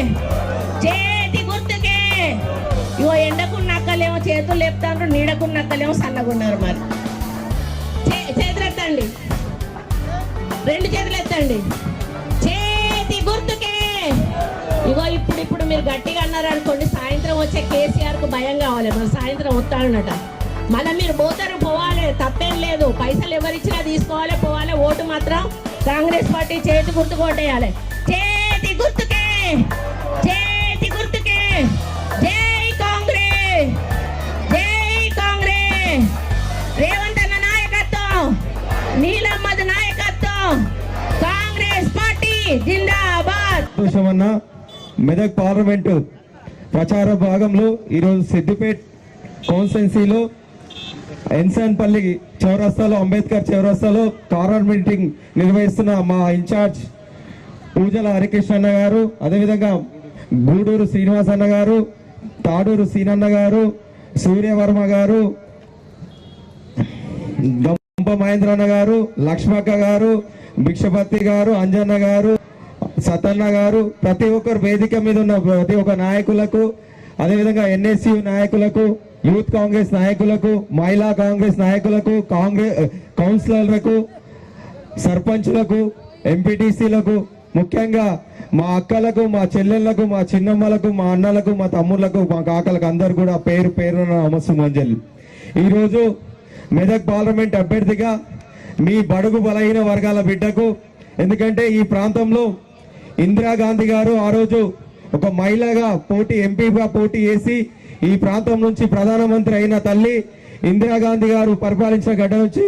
చేతి గుర్తుకే. ఇగో ఎండకున్న నక్కలేమో చేతులు లేపుతాండ్రు నీడకున్న నక్కలేమో సన్నగున్నారు మరి. చే- చేతులు ఎత్తండి రెండు చేతులు ఎత్తండి చేతి గుర్తుకే. ఇగో ఇప్పుడు ఇప్పుడు మీరు గట్టిగా అన్నారు అనుకోండి సాయంత్రం వచ్చే కేసీఆర్కు భయం కావాలి. మరి సాయంత్రం వస్తానట మళ్ళీ మీరు పోతారు పోవాలి తప్పేం లేదు. పైసలు ఎవరిచ్చినా తీసుకోవాలి పోవాలి. ఓటు మాత్రం కాంగ్రెస్ పార్టీ చేతి గుర్తు కొట్టేయాలి. సంతోషమన్న మెదక్ పార్లమెంటు ప్రచార భాగంలో ఈరోజు సిద్దిపేట్ కాన్స్టెన్సీలో ఎన్సాన్పల్లి చౌరస్తాలో అంబేద్కర్ చౌరస్తాలో కార్నర్ మీటింగ్ నిర్వహిస్తున్న మా ఇన్ఛార్జ్ పూజల హరికృష్ణ అన్న గారు అదేవిధంగా గూడూరు శ్రీనివాస్ అన్న గారు తాడూరు సీనన్న గారు సూర్యవర్మ గారు గంప మహేంద్రన్న గారు లక్ష్మక్క గారు భిక్షపతి గారు అంజన్న గారు సతన్న గారు ప్రతి ఒక్కరు వేదిక మీద ఉన్న ప్రతి ఒక్క నాయకులకు అదేవిధంగా ఎన్ఎస్యు నాయకులకు యూత్ కాంగ్రెస్ నాయకులకు మహిళా కాంగ్రెస్ నాయకులకు కాంగ్రెస్ కౌన్సిలర్లకు సర్పంచులకు ఎంపీటీసీలకు ముఖ్యంగా మా అక్కలకు మా చెల్లెళ్ళకు మా చిన్నమ్మలకు మా అన్నలకు మా తమ్ముళ్ళకు మా కాకలకు అందరు కూడా పేరు పేరు నమస్సుమంజలి. ఈరోజు మెదక్ పార్లమెంట్ అభ్యర్థిగా మీ బడుగు బలహీన వర్గాల బిడ్డకు ఎందుకంటే ఈ ప్రాంతంలో ఇందిరాగాంధీ గారు ఆ రోజు ఒక మహిళగా పోటీ ఎంపీగా పోటీ చేసి ఈ ప్రాంతం నుంచి ప్రధానమంత్రి అయిన తల్లి ఇందిరాగాంధీ గారు పరిపాలించిన గడ్డ నుంచి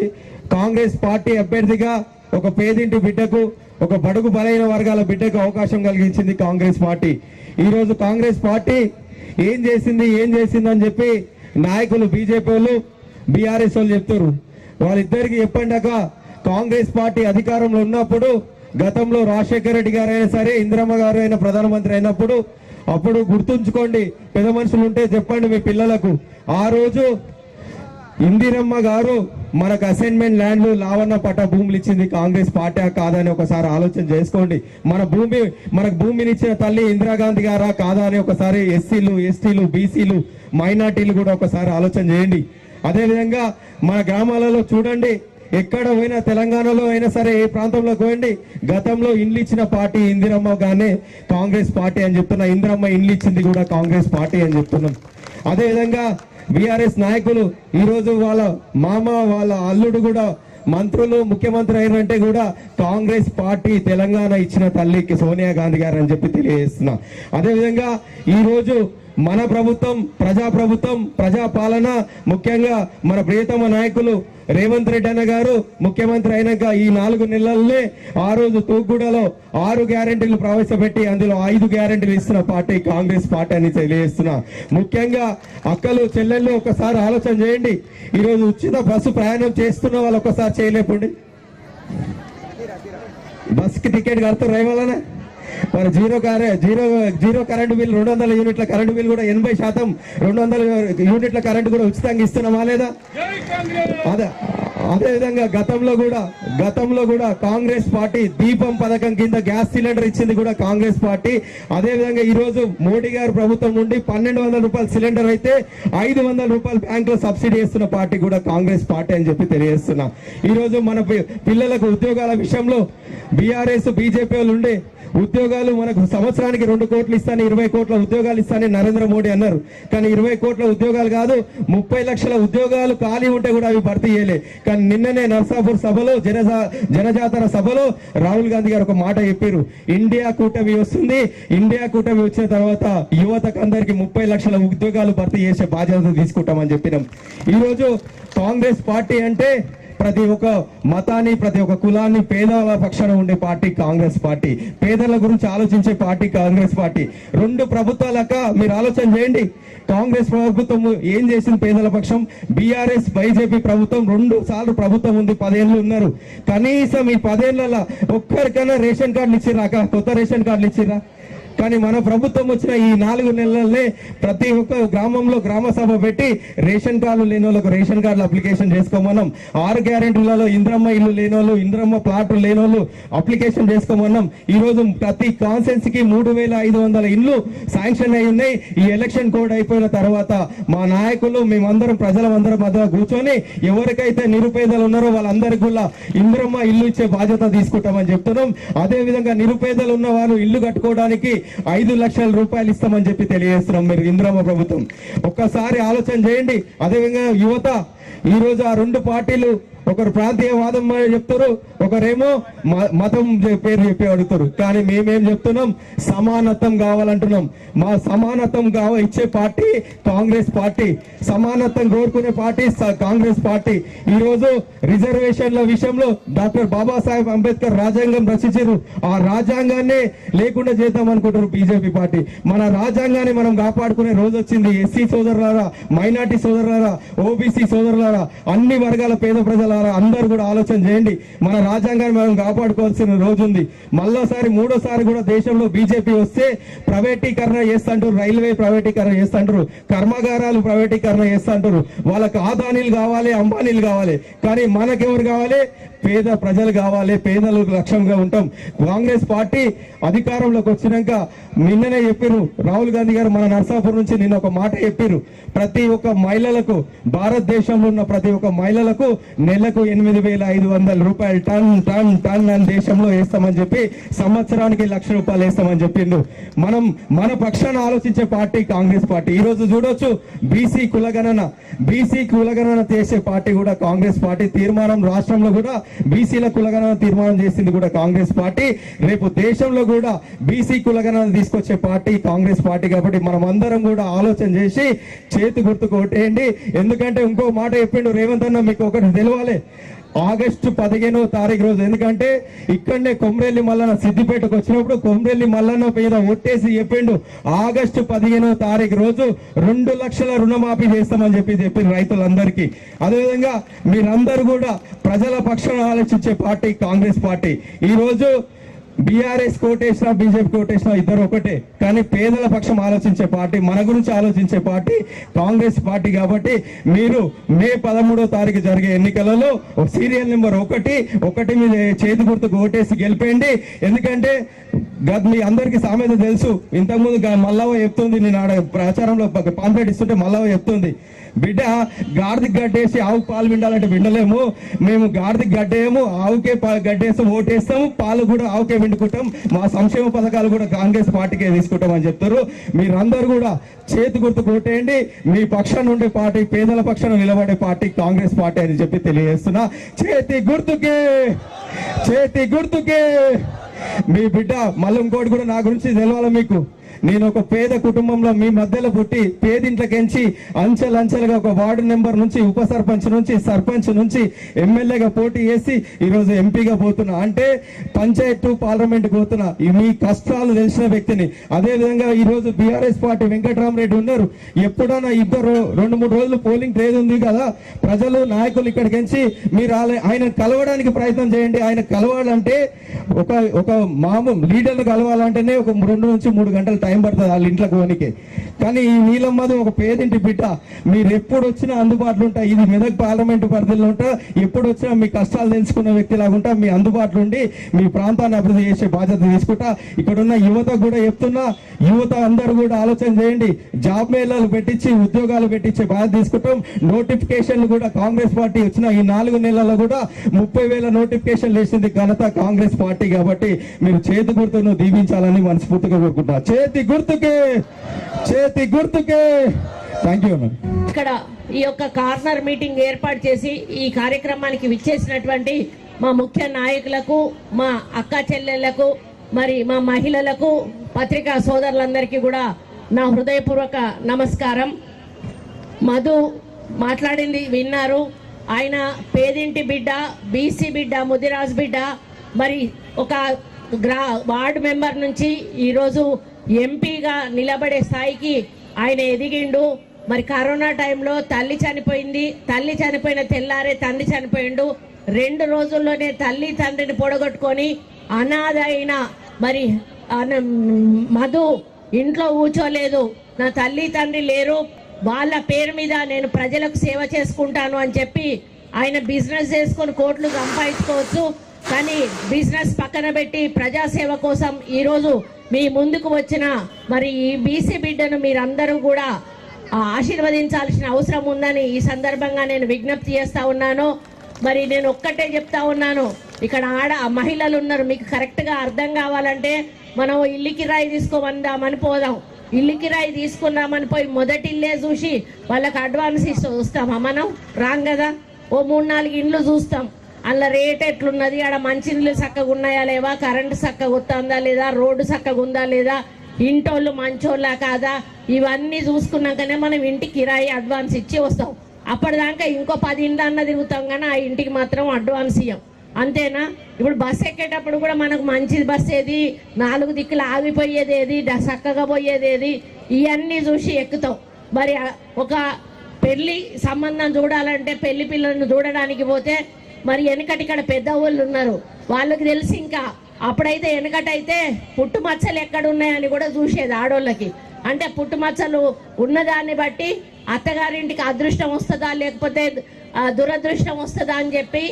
కాంగ్రెస్ పార్టీ అభ్యర్థిగా ఒక పేదింటి బిడ్డకు ఒక బడుగు బలైన వర్గాల బిడ్డకు అవకాశం కలిగించింది కాంగ్రెస్ పార్టీ. ఈరోజు కాంగ్రెస్ పార్టీ ఏం చేసింది ఏం చేసింది అని చెప్పి నాయకులు బీజేపీ వాళ్ళు బీఆర్ఎస్ వాళ్ళు చెప్తారు. వాళ్ళిద్దరికి చెప్పండాక కాంగ్రెస్ పార్టీ అధికారంలో ఉన్నప్పుడు గతంలో రాజశేఖర రెడ్డి గారు అయినా సరే ఇందిరమ్మ గారు అయినా ప్రధానమంత్రి అయినప్పుడు అప్పుడు గుర్తుంచుకోండి పెద్ద మనుషులు ఉంటే చెప్పండి మీ పిల్లలకు. ఆ రోజు ఇందిరమ్మ గారు మనకు అసైన్మెంట్ ల్యాండ్లు లావన్న పట్ట భూములు ఇచ్చింది కాంగ్రెస్ పార్టీ కాదని ఒకసారి ఆలోచన చేసుకోండి. మన భూమి మనకు భూమిని ఇచ్చిన తల్లి ఇందిరాగాంధీ గారా కాదా అని ఒకసారి ఎస్సీలు ఎస్టీలు బీసీలు మైనార్టీలు కూడా ఒకసారి ఆలోచన చేయండి. అదేవిధంగా మన గ్రామాలలో చూడండి ఎక్కడ పోయినా తెలంగాణలో అయినా సరే ఏ ప్రాంతంలో పోయండి గతంలో ఇండ్లు ఇచ్చిన పార్టీ ఇందిరమ్మ గానే కాంగ్రెస్ పార్టీ అని చెప్తున్నా. ఇందిరమ్మ ఇండ్లు ఇచ్చింది కూడా కాంగ్రెస్ పార్టీ అని చెప్తున్నాం. అదేవిధంగా బీఆర్ఎస్ నాయకులు ఈరోజు వాళ్ళ మామ వాళ్ళ అల్లుడు కూడా మంత్రులు ముఖ్యమంత్రి అయినంటే కూడా కాంగ్రెస్ పార్టీ తెలంగాణ ఇచ్చిన తల్లికి సోనియా గాంధీ గారు అని చెప్పి తెలియజేస్తున్నా. అదేవిధంగా ఈరోజు మన ప్రభుత్వం ప్రజా ప్రభుత్వం ప్రజా పాలన ముఖ్యంగా మన ప్రియతమ నాయకులు రేవంత్ రెడ్డి అన్న గారు ముఖ్యమంత్రి అయినాక ఈ నాలుగు నెలలనే ఆ రోజు తూగుడలో ఆరు గ్యారెంటీలు ప్రవేశపెట్టి అందులో ఐదు గ్యారెంటీలు ఇస్తున్న పార్టీ కాంగ్రెస్ పార్టీ అని తెలియజేస్తున్నా. ముఖ్యంగా అక్కలు చెల్లెళ్ళు ఒకసారి ఆలోచన చేయండి. ఈరోజు ఉచిత బస్సు ప్రయాణం చేస్తున్న వాళ్ళు ఒకసారి చేయలేపండి బస్కి టికెట్ కడుతున్నారు ఏమన్నా మరి జీరో కారే జీరో జీరో కరెంట్ బిల్ రెండు వందల యూనిట్ల కరెంట్ బిల్ కూడా ఎనభై శాతం రెండు వందల యూనిట్ల కరెంట్ కూడా ఉచితంగా ఇస్తున్నామా లేదా? అదే అదే విధంగా గతంలో కూడా గతంలో కూడా కాంగ్రెస్ పార్టీ దీపం పథకం కింద గ్యాస్ సిలిండర్ ఇచ్చింది కూడా కాంగ్రెస్ పార్టీ. అదే విధంగా ఈ రోజు మోడీ గారు ప్రభుత్వం నుండి పన్నెండు వందల రూపాయల సిలిండర్ అయితే ఐదు వందల రూపాయలు బ్యాంకులో సబ్సిడీ ఇస్తున్న పార్టీ కూడా కాంగ్రెస్ పార్టీ అని చెప్పి తెలియజేస్తున్నా. ఈరోజు మన పిల్లలకు ఉద్యోగాల విషయంలో బీఆర్ఎస్ బీజేపీ వాళ్ళు ఉండే ఉద్యోగాలు మనకు సంవత్సరానికి రెండు కోట్లు ఇస్తాను ఇరవై కోట్ల ఉద్యోగాలు ఇస్తానని నరేంద్ర మోడీ అన్నారు. కానీ ఇరవై కోట్ల ఉద్యోగాలు కాదు ముప్పై లక్షల ఉద్యోగాలు ఖాళీ ఉంటే కూడా అవి భర్తీ చేయలే. కానీ నిన్ననే నర్సాపూర్ సభలో జనజా జనజాతర సభలో రాహుల్ గాంధీ గారు ఒక మాట చెప్పారు. ఇండియా కూటమి వస్తుంది ఇండియా కూటమి వచ్చిన తర్వాత యువతకు అందరికి ముప్పై లక్షల ఉద్యోగాలు భర్తీ చేసే బాధ్యత తీసుకుంటామని చెప్పినాం. ఈరోజు కాంగ్రెస్ పార్టీ అంటే ప్రతి ఒక్క మతాన్ని ప్రతి ఒక్క కులాన్ని పేదల పక్షాన ఉండే పార్టీ కాంగ్రెస్ పార్టీ. పేదల గురించి ఆలోచించే పార్టీ కాంగ్రెస్ పార్టీ. రెండు ప్రభుత్వాలక మీరు ఆలోచన చేయండి. కాంగ్రెస్ ప్రభుత్వం ఏం చేసింది పేదల పక్షం? బీఆర్ఎస్ బైజేపీ ప్రభుత్వం రెండు సార్లు ప్రభుత్వం ఉంది పదేళ్ళు ఉన్నారు. కనీసం ఈ పదేళ్ళలో ఒక్కరికైనా రేషన్ కార్డులు ఇచ్చిర్రా అక్క? కొత్త రేషన్ కార్డులు ఇచ్చిరా కానీ మన ప్రభుత్వం వచ్చిన ఈ నాలుగు నెలలనే ప్రతి ఒక్క గ్రామంలో గ్రామ సభ పెట్టి రేషన్ కార్డులు లేని వాళ్ళకు రేషన్ కార్డులు అప్లికేషన్ చేసుకోమన్నాం ఆరు గ్యారెంటీలలో ఇంద్రమ్మ ఇల్లు లేని వాళ్ళు ఇంద్రమ్మ ప్లాట్లు లేని వాళ్ళు అప్లికేషన్ చేసుకోమన్నాం ఈ రోజు ప్రతి కాన్సెన్స్కి మూడు వేల ఐదు వందల ఇల్లు శాంక్షన్ అయి ఉన్నాయి. ఈ ఎలక్షన్ కోడ్ అయిపోయిన తర్వాత మా నాయకులు మేమందరం ప్రజలందరం మధ్య కూర్చొని ఎవరికైతే నిరుపేదలు ఉన్నారో వాళ్ళందరికీ కూడా ఇంద్రమ్మ ఇల్లు ఇచ్చే బాధ్యత తీసుకుంటామని చెప్తున్నాం. అదే విధంగా నిరుపేదలు ఉన్న వారు ఇల్లు కట్టుకోవడానికి ఐదు లక్షల రూపాయలు ఇస్తామని చెప్పి తెలియజేస్తున్నాం మీరు ఇంద్రమ్మ ప్రభుత్వం. ఒక్కసారి ఆలోచన చేయండి. అదేవిధంగా యువత ఈ రోజు ఆ రెండు పార్టీలు ఒకరు ప్రాంతీయవాదం అని చెప్తారు ఒకరేమో మ- మతం పేరు చెప్పి అడుగుతారు. కానీ మేమేం చెప్తున్నాం? సమానత్వం కావాలంటున్నాం. మా సమానత్వం కావ ఇచ్చే పార్టీ కాంగ్రెస్ పార్టీ. సమానత్వం కోరుకునే పార్టీ స- కాంగ్రెస్ పార్టీ. ఈ రోజు రిజర్వేషన్ల విషయంలో డాక్టర్ బాబాసాహెబ్ అంబేద్కర్ రాజ్యాంగం రచించారు. ఆ రాజ్యాంగాన్ని లేకుండా చేద్దాం అనుకుంటారు బీజేపీ పార్టీ. మన రాజ్యాంగాన్ని మనం కాపాడుకునే రోజు వచ్చింది. ఎస్సీ సోదరులారా మైనార్టీ సోదరులారా ఓబీసీ సోదరులారా అన్ని వర్గాల పేద ప్రజలారా అందరూ కూడా ఆలోచన చేయండి. మన రాజ్యాంగాన్ని మనం కాపాడుకోవాల్సిన రోజు ఉంది మళ్ళోసారి మూడోసారి కూడా దేశంలో బీజేపీ వస్తే ప్రైవేటీకరణ చేస్తుంటారు రైల్వే ప్రైవేటీకరణ చేస్తుంటారు కర్మాగారాలు ప్రైవేటీకరణ చేస్తుంటారు. వాళ్ళకి ఆదానీలు కావాలి అంబానీలు కావాలి. కానీ మనకెవరు కావాలి? పేద ప్రజలు కావాలి పేదలకు లక్ష్యంగా ఉంటాం. కాంగ్రెస్ పార్టీ అధికారంలోకి వచ్చినాక నిన్ననే చెప్పారు రాహుల్ గాంధీ గారు మన నర్సాపూర్ నుంచి నిన్న ఒక మాట చెప్పారు ప్రతి ఒక్క మహిళలకు భారతదేశంలో ఉన్న ప్రతి ఒక్క మహిళలకు నెలకు ఎనిమిది వేల ఐదు వందల రూపాయలు టన్ టన్ టన్ అని దేశంలో వేస్తామని చెప్పి సంవత్సరానికి లక్ష రూపాయలు వేస్తామని చెప్పిండు. మనం మన పక్షాన ఆలోచించే పార్టీ కాంగ్రెస్ పార్టీ. ఈ రోజు చూడొచ్చు బీసీ కులగణన. బీసీ కులగణన చేసే పార్టీ కూడా కాంగ్రెస్ పార్టీ. తీర్మానం రాష్ట్రంలో కూడా బీసీల కులగణన తీర్మానం చేసింది కూడా కాంగ్రెస్ పార్టీ. రేపు దేశంలో కూడా బీసీ కులగణన తీసుకొచ్చే పార్టీ కాంగ్రెస్ పార్టీ కాబట్టి మనం అందరం కూడా ఆలోచన చేసి చేతి గుర్తు కొట్టేయండి ఎందుకంటే ఇంకో మాట చెప్పిండు రేవంత్ అన్న మీకు ఒకటి తెలియాలి ఆగస్టు పదిహేనో తారీఖు రోజు. ఎందుకంటే ఇక్కడనే కొమరెల్లి మల్లన్న సిద్దిపేటకు వచ్చినప్పుడు కొమరెల్లి మల్లన్న మీద ఒట్టేసి చెప్పిండు ఆగస్టు పదిహేనో తారీఖు రోజు రెండు లక్షల రుణమాఫీ చేస్తామని చెప్పి చెప్పి రైతులందరికీ. అదేవిధంగా మీరందరూ కూడా ప్రజల పక్షాన ఆలోచించే పార్టీ కాంగ్రెస్ పార్టీ. ఈరోజు బీఆర్ఎస్ కోటేసినా బీజేపీ కోటేసినా ఇద్దరు ఒకటే. కానీ పేదల పక్షం ఆలోచించే పార్టీ మన గురించి ఆలోచించే పార్టీ కాంగ్రెస్ పార్టీ కాబట్టి మీరు మే పదమూడో తారీఖు జరిగే ఎన్నికలలో సీరియల్ నెంబర్ ఒకటి ఒకటి మీద చేతి గుర్తుకు ఓటేసి గెలిపేయండి. ఎందుకంటే గత మీ అందరికి సామెత తెలుసు. ఇంతకుముందు మల్లవ మల్లవ్వ చెప్తుంది నేను ఆడ ప్రచారంలో పాంప్లెట్ ఇస్తుంటే మల్లవ్వ చెప్తుంది. బిడ్డ గాడిదకి గడ్డేసి ఆవుకు పాలు విండాలంటే విండలేము మేము గాడిదకి గడ్డేయము ఆవుకే పా- గడ్డేస్తాం ఓటేస్తాము పాలు కూడా ఆవుకే విండుకుంటాం. మా సంక్షేమ పథకాలు కూడా కాంగ్రెస్ పార్టీకే తీసుకుంటాం అని చెప్తారు. మీరందరూ కూడా చేతి గుర్తు కొట్టేయండి. మీ పక్షం నుండి పార్టీ పేదల పక్షాన నిలబడే పార్టీ కాంగ్రెస్ పార్టీ అని చెప్పి తెలియజేస్తున్నా. చేతి గుర్తుకే చేతి గుర్తుకే. మీ బిడ్డ మళ్ళీ ఇంకోటి కూడా నా గురించి తెలవాలి మీకు? నేను ఒక పేద కుటుంబంలో మీ మధ్యలో పుట్టి పేదింట్లకెంచి అంచెలంచెలుగా ఒక వార్డు నెంబర్ నుంచి ఉప సర్పంచ్ నుంచి సర్పంచ్ నుంచి ఎమ్మెల్యేగా పోటీ చేసి ఈరోజు ఎంపీగా పోతున్నా. అంటే పంచాయత్ టు పార్లమెంట్ పోతున్నా. ఈ మీ కష్టాలు తెలిసిన వ్యక్తిని. అదే విధంగా ఈ రోజు బీఆర్ఎస్ పార్టీ వెంకటరామరెడ్డి ఉన్నారు. ఎప్పుడైనా ఇద్దరు రెండు మూడు రోజులు పోలింగ్ ట్రేజ్ ఉంది కదా ప్రజలు నాయకులు ఇక్కడికించి మీరు ఆయన కలవడానికి ప్రయత్నం చేయండి. ఆయన కలవాలంటే ఒక ఒక మామూలు లీడర్లు కలవాలంటేనే ఒక రెండు నుంచి మూడు గంటలు టైం పడుతుంది వాళ్ళ ఇంట్లోకి పోనీకి. కానీ ఈ నీలమ్మది ఒక పేదింటి బిడ్డ. మీరు ఎప్పుడు వచ్చినా అందుబాటులో ఉంటా. ఇది మెదక్ పార్లమెంట్ పరిధిలో ఉంటా. ఎప్పుడు వచ్చినా మీ కష్టాలు తెలుసుకున్న వ్యక్తి లాగుంటా మీ అందుబాటులో ఉండి మీ ప్రాంతాన్ని అభివృద్ధి చేసే బాధ్యత తీసుకుంటా. ఇక్కడ ఉన్న యువత కూడా చెప్తున్నా. యువత అందరూ కూడా ఆలోచన చేయండి. జాబ్ మేళాలు పెట్టించి ఉద్యోగాలు పెట్టించే బాధ్యత తీసుకుంటాం. నోటిఫికేషన్లు కూడా కాంగ్రెస్ పార్టీ వచ్చిన ఈ నాలుగు నెలల్లో కూడా ముప్పై వేల నోటిఫికేషన్లు వేసింది ఘనత కాంగ్రెస్ పార్టీ కాబట్టి మీరు చేతి గుర్తును దీవించాలని మనస్ఫూర్తిగా కోరుకుంటున్నా. చేతి గుర్తుకే! చేతి గుర్తుకే. థ్యాంక్ యూ ఇక్కడ ఈ యొక్క కార్నర్ మీటింగ్ ఏర్పాటు చేసి ఈ కార్యక్రమానికి విచ్చేసినటువంటి మా ముఖ్య నాయకులకు మా అక్క చెల్లెళ్ళకు మరి మా మహిళలకు పత్రికా సోదరులందరికీ కూడా నా హృదయపూర్వక నమస్కారం. మధు మాట్లాడింది విన్నారు. ఆయన పేదింటి బిడ్డ బీసీ బిడ్డ ముదిరాజ్ బిడ్డ. మరి ఒక గ్రా వార్డు మెంబర్ నుంచి ఈరోజు ఎంపీగా నిలబడే స్థాయికి ఆయన ఎదిగిండు. మరి కరోనా టైంలో తల్లి చనిపోయింది. తల్లి చనిపోయిన తెల్లారే తండ్రి చనిపోయిండు. రెండు రోజుల్లోనే తల్లి తండ్రిని పొడగొట్టుకొని అనాథ అయిన మరి మధు ఇంట్లో కూర్చోలేదు. నా తల్లి తండ్రి లేరు. వాళ్ళ పేరు మీద నేను ప్రజలకు సేవ చేసుకుంటాను అని చెప్పి ఆయన బిజినెస్ చేసుకొని కోట్లు సంపాదించుకోవచ్చు. కానీ బిజినెస్ పక్కన పెట్టి ప్రజాసేవ కోసం ఈరోజు మీ ముందుకు వచ్చిన మరి ఈ బీసీ బిడ్డను మీరందరూ కూడా ఆశీర్వదించాల్సిన అవసరం ఉందని ఈ సందర్భంగా నేను విజ్ఞప్తి చేస్తా ఉన్నాను. మరి నేను ఒక్కటే చెప్తా ఉన్నాను ఇక్కడ ఆడ మహిళలు ఉన్నారు మీకు కరెక్ట్గా అర్థం కావాలంటే మనం ఇల్లు కిరాయి తీసుకోమందామని పోదాం. ఇల్లు కిరాయి తీసుకుందామని పోయి మొదటి ఇల్లే చూసి వాళ్ళకి అడ్వాన్స్ ఇస్తూ చూస్తామా మనం? రాం కదా? ఓ మూడు నాలుగు ఇండ్లు చూస్తాం. అందులో రేట్ ఎట్లున్నది? ఆడ మంచి చక్కగా ఉన్నాయా లేవా? కరెంటు చక్కగా వస్తుందా లేదా? రోడ్డు చక్కగా ఉందా లేదా? ఇంటోళ్ళు మంచోళ్ళా కాదా? ఇవన్నీ చూసుకున్నాకనే మనం ఇంటి కిరాయి అడ్వాన్స్ ఇచ్చి వస్తాం. అప్పటిదాకా ఇంకో పది ఇండ్లు అన్న తిరుగుతాం కానీ ఆ ఇంటికి మాత్రం అడ్వాన్స్ ఇయ్యం. అంతేనా? ఇప్పుడు బస్సు ఎక్కేటప్పుడు కూడా మనకు మంచి బస్ ఏది? నాలుగు దిక్కులు ఆగిపోయేది ఏది? చక్కగా పోయేది ఏది? ఇవన్నీ చూసి ఎక్కుతాం. మరి ఒక పెళ్ళి సంబంధం చూడాలంటే పెళ్ళి పిల్లలను చూడడానికి పోతే మరి వెనకటి ఇక్కడ పెద్ద వాళ్ళు ఉన్నారు. వాళ్ళకి తెలిసి ఇంకా అప్పుడైతే వెనకటైతే పుట్టుమచ్చలు మచ్చలు ఎక్కడున్నాయని కూడా చూసేది ఆడోళ్ళకి. అంటే పుట్టుమచ్చలు ఉన్నదాన్ని బట్టి అత్తగారింటికి అదృష్టం వస్తుందా లేకపోతే దురదృష్టం వస్తుందా అని చెప్పి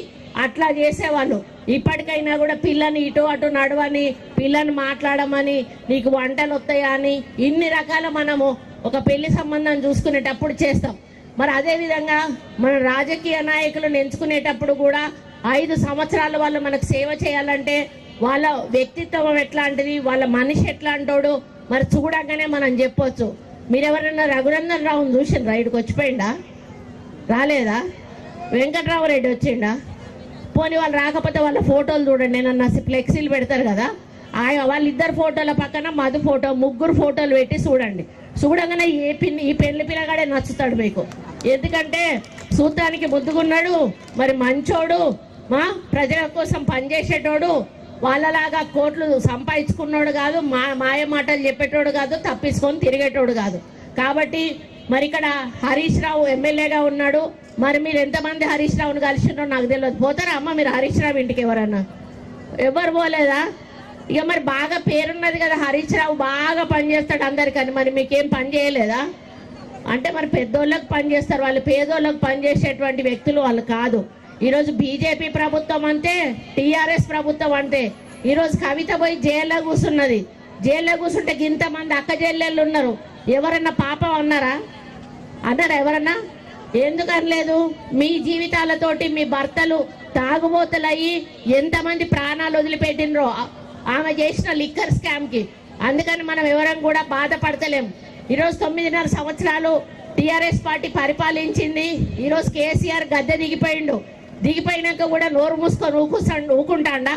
అట్లా చేసేవాళ్ళు. ఇప్పటికైనా కూడా పిల్లని ఇటు అటు నడవని పిల్లని మాట్లాడమని నీకు వంటలు వస్తాయా అని ఇన్ని రకాల మనము ఒక పెళ్ళి సంబంధం చూసుకునేటప్పుడు చేస్తాం. మరి అదే విధంగా మన రాజకీయ నాయకులను ఎంచుకునేటప్పుడు కూడా ఐదు సంవత్సరాలు వాళ్ళు మనకు సేవ చేయాలంటే వాళ్ళ వ్యక్తిత్వం ఎట్లాంటిది వాళ్ళ మనిషి ఎట్లాంటోడు మరి చూడగానే మనం చెప్పొచ్చు. మీరెవరన్నా రఘునందన్ రావుని చూసిండ్రా? ఇక్కడికి వచ్చిపోయిండా? రాలేదా? వెంకట్రామరెడ్డి వచ్చిండా? పోనీ వాళ్ళు రాకపోతే వాళ్ళ ఫోటోలు చూడండి. నేను అన్న ఫ్లెక్సీలు పెడతారు కదా ఆయన వాళ్ళిద్దరు ఫోటోల పక్కన మధు ఫోటో ముగ్గురు ఫోటోలు పెట్టి చూడండి. చూడగానే ఏ పిన్ని ఈ పెళ్ళి పిల్లగాడే నచ్చుతాడు మీకు. ఎందుకంటే సూత్రానికి ముద్దుగున్నాడు మరి మంచోడు మా ప్రజల కోసం పనిచేసేటోడు వాళ్ళలాగా కోట్లు సంపాదించుకున్నాడు కాదు మా మాయ మాటలు చెప్పేటోడు కాదు తప్పించుకొని తిరిగేటోడు కాదు. కాబట్టి మరి ఇక్కడ హరీష్ రావు ఎమ్మెల్యేగా ఉన్నాడు. మరి మీరు ఎంతమంది హరీష్ రావుని కలిసినో నాకు తెలియదు. పోతారా అమ్మ మీరు హరీష్ రావు ఇంటికి ఎవరన్నా? ఎవరు పోలేదా? ఇక మరి బాగా పేరున్నది కదా హరీష్ రావు బాగా పనిచేస్తాడు అందరికని. మరి మీకేం పని చేయలేదా? అంటే మరి పెద్దోళ్ళకి పనిచేస్తారు వాళ్ళు పేదోళ్ళకి పని చేసేటువంటి వ్యక్తులు వాళ్ళు కాదు. ఈరోజు బీజేపీ ప్రభుత్వం అంతే టీఆర్ఎస్ ప్రభుత్వం అంతే ఈరోజు కవిత పోయి జైల్లో కూర్చున్నది. జైల్లో కూర్చుంటే ఇంతమంది అక్క చెల్లెళ్ళు ఉన్నారు. ఎవరన్నా పాపం అన్నారా? అన్నారా ఎవరన్నా? ఎందుకనలేదు మీ జీవితాలతోటి మీ భర్తలు తాగుబోతులయ్యి ఎంతమంది ప్రాణాలు వదిలిపెట్టినరో ఆమె చేసిన లిక్కర్ స్కామ్కి. అందుకని మనం ఎవరం కూడా బాధపడతలేం. ఈరోజు తొమ్మిదిన్నర సంవత్సరాలు టిఆర్ఎస్ పార్టీ పరిపాలించింది. ఈరోజు కేసీఆర్ గద్దె దిగిపోయిండు. దిగిపోయినాక కూడా నోరు మూసుకొని ఊకుస్తాడు ఊకుంటాడా?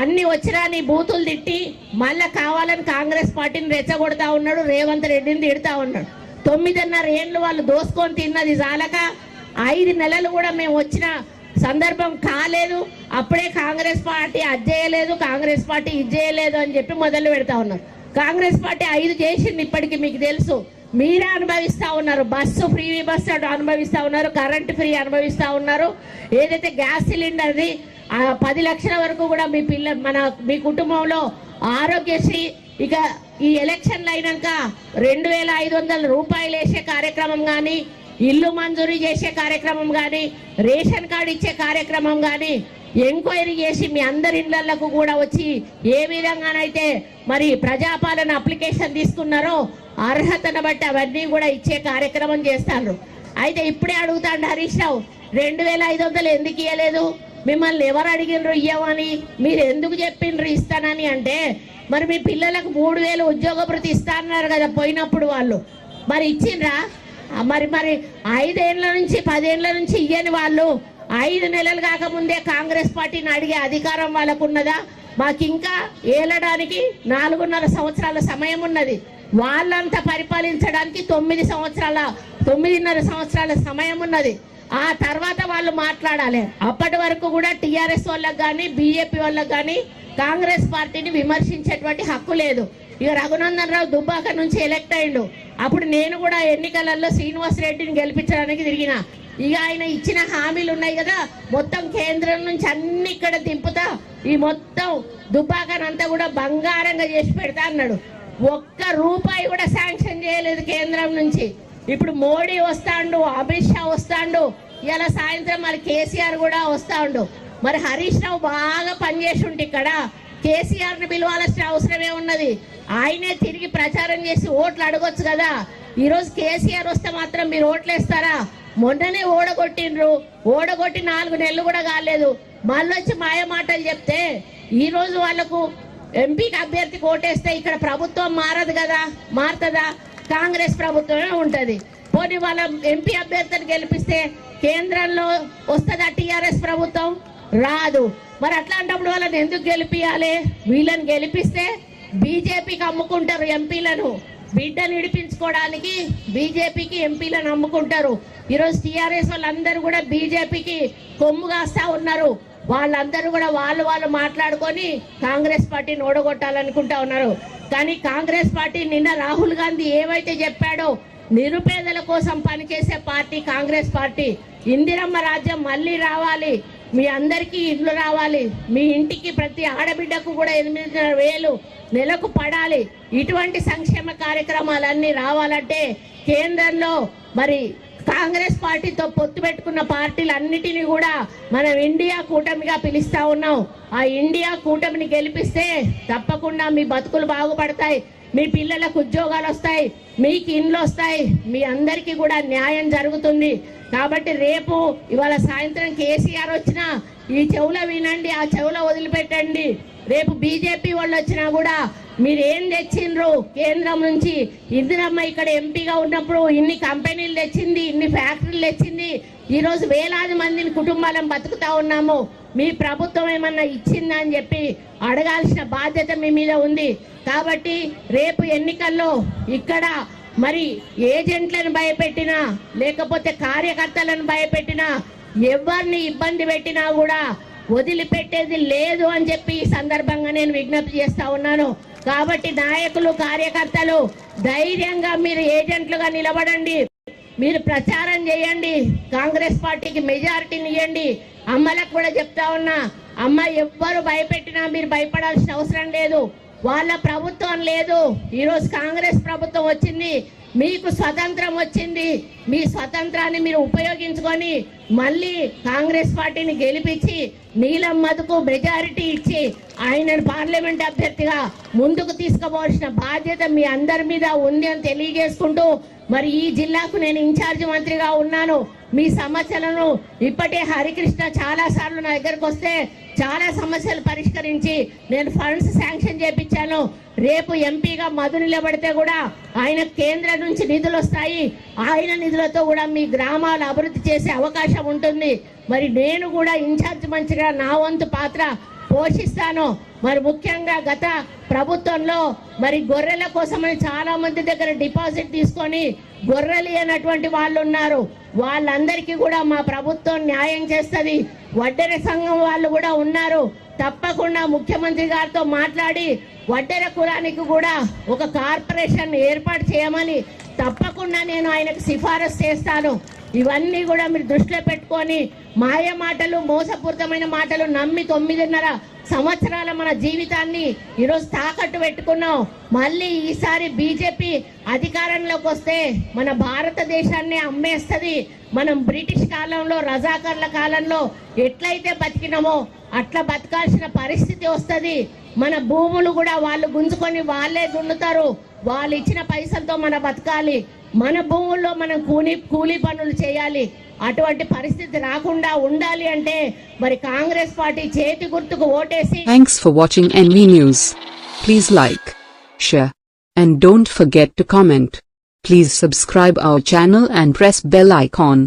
అన్ని వచ్చినా నీ బూతులు తిట్టి మళ్ళా కావాలని కాంగ్రెస్ పార్టీని రెచ్చగొడతా ఉన్నాడు రేవంత్ రెడ్డిని తిడతా ఉన్నాడు. తొమ్మిదిన్నర ఏళ్ళు వాళ్ళు దోసుకొని తిన్నది చాలక ఐదు నెలలు కూడా మేము వచ్చిన సందర్భం కాలేదు. అప్పుడే కాంగ్రెస్ పార్టీ అది చేయలేదు కాంగ్రెస్ పార్టీ ఇది చేయలేదు అని చెప్పి మొదలు పెడతా ఉన్నారు. కాంగ్రెస్ పార్టీ ఐదు చేసింది ఇప్పటికీ మీకు తెలుసు. మీరే అనుభవిస్తూ ఉన్నారు. బస్సు ఫ్రీ బస్సు అటు ఉన్నారు. కరెంట్ ఫ్రీ అనుభవిస్తూ ఉన్నారు. ఏదైతే గ్యాస్ సిలిండర్ది పది లక్షల వరకు కూడా మీ పిల్ల మన మీ కుటుంబంలో ఆరోగ్యశ్రీ ఇక ఈ ఎలక్షన్లు అయినాక రెండు వేల ఐదు వందల రూపాయలు వేసే కార్యక్రమం కానీ ఇల్లు మంజూరీ చేసే కార్యక్రమం కానీ రేషన్ కార్డు ఇచ్చే కార్యక్రమం కానీ ఎంక్వైరీ చేసి మీ అందరి ఇళ్ళకు కూడా వచ్చి ఏ విధంగానైతే మరి ప్రజాపాలన అప్లికేషన్ తీసుకున్నారో అర్హతను బట్టి అవన్నీ కూడా ఇచ్చే కార్యక్రమం చేస్తారు అయితే ఇప్పుడే అడుగుతాండి హరీష్ రావు రెండు వేల ఐదు వందలు ఎందుకు ఇవ్వలేదు మిమ్మల్ని ఎవరు అడిగినరు ఇయ్యమని మీరు ఎందుకు చెప్పిండ్రు ఇస్తానని అంటే మరి మీ పిల్లలకు మూడు వేలు ఉద్యోగ భృతి ఇస్తా అన్నారు కదా పోయినప్పుడు వాళ్ళు. మరి ఇచ్చిండ్రా? మరి మరి ఐదేళ్ళ నుంచి పదేళ్ళ నుంచి ఇయ్యని వాళ్ళు. ఐదు నెలలు కాకముందే కాంగ్రెస్ పార్టీని అడిగే అధికారం వాళ్ళకున్నదా? మాకు ఇంకా ఏలడానికి నాలుగున్నర సంవత్సరాల సమయం ఉన్నది. వాళ్ళంతా పరిపాలించడానికి తొమ్మిది సంవత్సరాల తొమ్మిదిన్నర సంవత్సరాల సమయం ఉన్నది. ఆ తర్వాత వాళ్ళు మాట్లాడాలి. అప్పటి వరకు కూడా టిఆర్ఎస్ వాళ్ళకి కానీ బీజేపీ వాళ్ళకి కానీ కాంగ్రెస్ పార్టీని విమర్శించేటువంటి హక్కు లేదు. ఇక రఘునందన్ రావు దుబ్బాక నుంచి ఎలక్ట్ అయిండు. అప్పుడు నేను కూడా ఎన్నికలలో శ్రీనివాస్ రెడ్డిని గెలిపించడానికి తిరిగిన. ఇక ఆయన ఇచ్చిన హామీలు ఉన్నాయి కదా మొత్తం కేంద్రం నుంచి అన్ని ఇక్కడ దింపుతా ఈ మొత్తం దుబ్బాకనంతా కూడా బంగారంగా చేసి పెడతా అన్నాడు. ఒక్క రూపాయి కూడా శాంక్షన్ చేయలేదు కేంద్రం నుంచి. ఇప్పుడు మోడీ వస్తాండు అమిత్ షా వస్తాండు ఇలా సాయంత్రం మరి కేసీఆర్ కూడా వస్తాండు. మరి హరీష్ రావు బాగా పనిచేసి ఉంటే ఇక్కడ. కేసీఆర్ని పిలవాల్సిన అవసరమే ఉన్నది. ఆయనే తిరిగి ప్రచారం చేసి ఓట్లు అడగొచ్చు కదా. ఈరోజు కేసీఆర్ వస్తే మాత్రం మీరు ఓట్లు వేస్తారా మొన్ననే ఓడగొట్టిండ్రు. ఓడగొట్టి నాలుగు నెలలు కూడా కాలేదు. మళ్ళీ వచ్చి మాయ మాటలు చెప్తే ఈ రోజు వాళ్ళకు ఎంపీకి అభ్యర్థికి ఓటేస్తే ఇక్కడ ప్రభుత్వం మారదు కదా మారుతుందా? కాంగ్రెస్ ప్రభుత్వమే ఉంటది. పోనీ వాళ్ళ ఎంపీ అభ్యర్థిని గెలిపిస్తే కేంద్రంలో వస్తుందా టీఆర్ఎస్ ప్రభుత్వం? రాదు. మరి అట్లాంటప్పుడు వాళ్ళని ఎందుకు గెలిపియాలి? వీళ్ళని గెలిపిస్తే బీజేపీకి అమ్ముకుంటారు ఎంపీలను. బిడ్డను ఇడిపించుకోవడానికి బీజేపీకి ఎంపీలను నమ్ముకుంటారు. ఈరోజు టీఆర్ఎస్ వాళ్ళందరూ కూడా బీజేపీకి కొమ్ము కాస్తా ఉన్నారు. వాళ్ళందరూ కూడా వాళ్ళు వాళ్ళు మాట్లాడుకొని కాంగ్రెస్ పార్టీని ఓడగొట్టాలనుకుంటా ఉన్నారు. కానీ కాంగ్రెస్ పార్టీ నిన్న రాహుల్ గాంధీ ఏవైతే చెప్పాడో నిరుపేదల కోసం పనిచేసే పార్టీ కాంగ్రెస్ పార్టీ. ఇందిరమ్మ రాజ్యం మళ్ళీ రావాలి. మీ అందరికీ ఇల్లు రావాలి. మీ ఇంటికి ప్రతి ఆడబిడ్డకు కూడా ఎనిమిదిన్నర వేలు నెలకు పడాలి. ఇటువంటి సంక్షేమ కార్యక్రమాలన్నీ రావాలంటే కేంద్రంలో మరి కాంగ్రెస్ పార్టీతో పొత్తు పెట్టుకున్న పార్టీలన్నిటినీ కూడా మనం ఇండియా కూటమిగా పిలుస్తా ఉన్నాం. ఆ ఇండియా కూటమిని గెలిపిస్తే తప్పకుండా మీ బతుకులు బాగుపడతాయి. మీ పిల్లలకు ఉద్యోగాలు వస్తాయి మీకు ఇండ్లు వస్తాయి మీ అందరికీ కూడా న్యాయం జరుగుతుంది. కాబట్టి రేపు ఇవాళ సాయంత్రం కేసీఆర్ వచ్చినా ఈ చెవుల వినండి ఆ చెవుల వదిలిపెట్టండి. రేపు బీజేపీ వాళ్ళు వచ్చినా కూడా మీరు ఏం తెచ్చిండ్రు? కేంద్రం నుంచి ఇందిరమ్మ ఇక్కడ ఎంపీగా ఉన్నప్పుడు ఇన్ని కంపెనీలు తెచ్చింది ఇన్ని ఫ్యాక్టరీలు తెచ్చింది. ఈరోజు వేలాది మందిని కుటుంబాలను బతుకుతా ఉన్నాము. మీ ప్రభుత్వం ఏమన్నా ఇచ్చిందా అని చెప్పి అడగాల్సిన బాధ్యత మీ మీద ఉంది. కాబట్టి రేపు ఎన్నికల్లో ఇక్కడ మరి ఏజెంట్లను భయపెట్టినా లేకపోతే కార్యకర్తలను భయపెట్టినా ఎవరిని ఇబ్బంది పెట్టినా కూడా వదిలిపెట్టేది లేదు అని చెప్పి ఈ సందర్భంగా నేను విజ్ఞప్తి చేస్తా ఉన్నాను. కాబట్టి నాయకులు కార్యకర్తలు ధైర్యంగా మీరు ఏజెంట్లుగా నిలబడండి. మీరు ప్రచారం చేయండి. కాంగ్రెస్ పార్టీకి మెజారిటీని ఇవ్వండి అమ్మలకు కూడా చెప్తా ఉన్నా అమ్మ ఎవ్వరు భయపెట్టినా మీరు భయపడాల్సిన అవసరం లేదు. వాళ్ళ ప్రభుత్వం లేదు. ఈరోజు కాంగ్రెస్ ప్రభుత్వం వచ్చింది. మీకు స్వతంత్రం వచ్చింది. మీ స్వతంత్రాన్ని మీరు ఉపయోగించుకొని మళ్ళీ కాంగ్రెస్ పార్టీని గెలిపించి నీలం మధుకు మెజారిటీ ఇచ్చి ఆయనను పార్లమెంట్ అభ్యర్థిగా ముందుకు తీసుకోవాల్సిన బాధ్యత మీ అందరి మీద ఉంది అని తెలియజేసుకుంటూ మరి ఈ జిల్లాకు నేను ఇన్ఛార్జ్ మంత్రిగా ఉన్నాను. మీ సమస్యలను ఇప్పటి హరికృష్ణ చాలా సార్లు నా దగ్గరకు వస్తే చాలా సమస్యలు పరిష్కరించి నేను ఫండ్స్ శాంక్షన్ చేపించాను. రేపు ఎంపీగా మధు నిలబడితే కూడా ఆయన కేంద్రం నుంచి నిధులు వస్తాయి. ఆయన నిధులతో కూడా మీ గ్రామాలు అభివృద్ధి చేసే అవకాశం ఉంటుంది. మరి నేను కూడా ఇన్ఛార్జ్ మంచిగా నా వంతు పాత్ర పోషిస్తాను. మరి ముఖ్యంగా గత ప్రభుత్వంలో మరి గొర్రెల కోసమని చాలా మంది దగ్గర డిపాజిట్ తీసుకొని గొర్రెలు అయినటువంటి వాళ్ళు ఉన్నారు వాళ్ళందరికీ కూడా మా ప్రభుత్వం న్యాయం చేస్తుంది. వడ్డెర సంఘం వాళ్ళు కూడా ఉన్నారు. తప్పకుండా ముఖ్యమంత్రి గారితో మాట్లాడి వడ్డెర కులానికి కూడా ఒక కార్పొరేషన్ ఏర్పాటు చేయమని తప్పకుండా నేను ఆయనకు సిఫారసు చేస్తాను. ఇవన్నీ కూడా మీరు దృష్టిలో పెట్టుకొని మాయ మాటలు మోసపూరితమైన మాటలు నమ్మి తొమ్మిదిన్నర సంవత్సరాల మన జీవితాన్ని ఈరోజు తాకట్టు పెట్టుకున్నాం. మళ్ళీ ఈసారి బీజేపీ అధికారంలోకి వస్తే మన భారతదేశాన్ని అమ్మేస్తుంది. మనం బ్రిటిష్ కాలంలో రజాకర్ల కాలంలో ఎట్లయితే బతికినామో అట్లా బతకాల్సిన పరిస్థితి వస్తుంది. మన భూములు కూడా వాళ్ళు గుంజుకొని వాళ్ళే దున్నుతారు. వాళ్ళు ఇచ్చిన పైసలతో మనం బతకాలి. మన భూముల్లో మనం కూలి కూలీ పనులు చేయాలి. అటువంటి పరిస్థితి రాకుండా ఉండాలి అంటే మరి కాంగ్రెస్ పార్టీ చేతి గుర్తుకు ఓటేసి thanks for watching NV news please like share and don't forget to comment please subscribe our channel and press bell icon